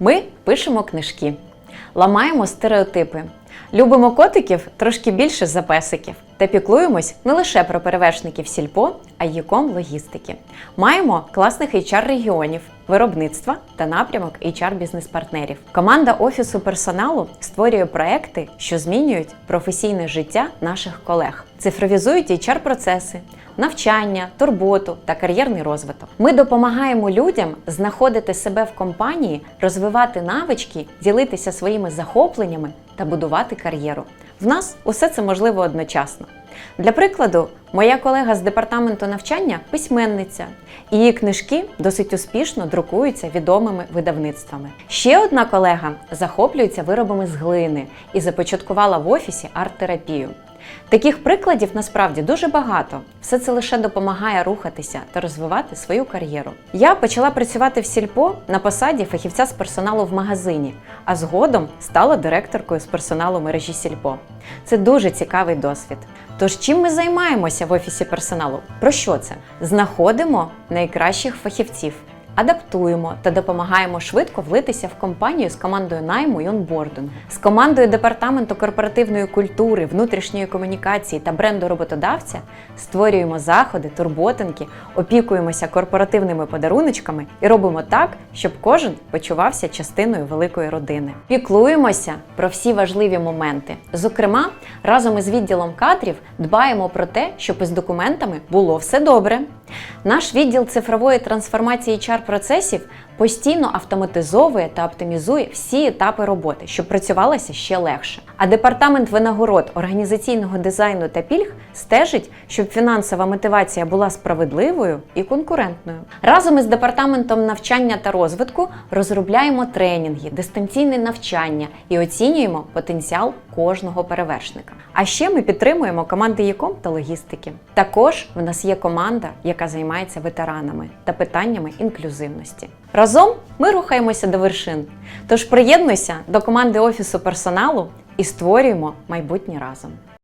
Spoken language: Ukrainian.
Ми пишемо книжки, ламаємо стереотипи, любимо котиків трошки більше за песиків та піклуємось не лише про перевершників сільпо, а й яком логістики. Маємо класних HR регіонів, виробництва та напрямок HR бізнес-партнерів. Команда офісу персоналу створює проекти, що змінюють професійне життя наших колег, цифровізують HR процеси, навчання, турботу та кар'єрний розвиток. Ми допомагаємо людям знаходити себе в компанії, розвивати навички, ділитися своїми захопленнями та будувати кар'єру. В нас усе це можливо одночасно. Для прикладу, моя колега з департаменту навчання письменниця. і Її книжки досить успішно друкуються відомими видавництвами. Ще одна колега захоплюється виробами з глини і започаткувала в офісі арт-терапію. Таких прикладів насправді дуже багато. Все це лише допомагає рухатися та розвивати свою кар'єру. Я почала працювати в сільпо на посаді фахівця з персоналу в магазині, а згодом стала директоркою з персоналу мережі сільпо. Це дуже цікавий досвід. Тож чим ми займаємося в офісі персоналу? Про що це? Знаходимо найкращих фахівців. Адаптуємо та допомагаємо швидко влитися в компанію з командою найму і онбордингу. З командою департаменту корпоративної культури, внутрішньої комунікації та бренду роботодавця створюємо заходи, турботинки, опікуємося корпоративними подаруночками і робимо так, щоб кожен почувався частиною великої родини. Піклуємося про всі важливі моменти. Зокрема, разом із відділом кадрів дбаємо про те, щоб із документами було все добре. Наш відділ цифрової трансформації HR процесів постійно автоматизовує та оптимізує всі етапи роботи, щоб працювалося ще легше. А департамент винагород організаційного дизайну та пільг стежить, щоб фінансова мотивація була справедливою і конкурентною. Разом із департаментом навчання та розвитку розробляємо тренінги, дистанційне навчання і оцінюємо потенціал кожного перевершника. А ще ми підтримуємо команди ЄКОМ та логістики. Також в нас є команда, яка займається ветеранами та питаннями інклюзивності. Разом ми рухаємося до вершин. Тож приєднуйся до команди офісу персоналу і створюємо майбутнє разом.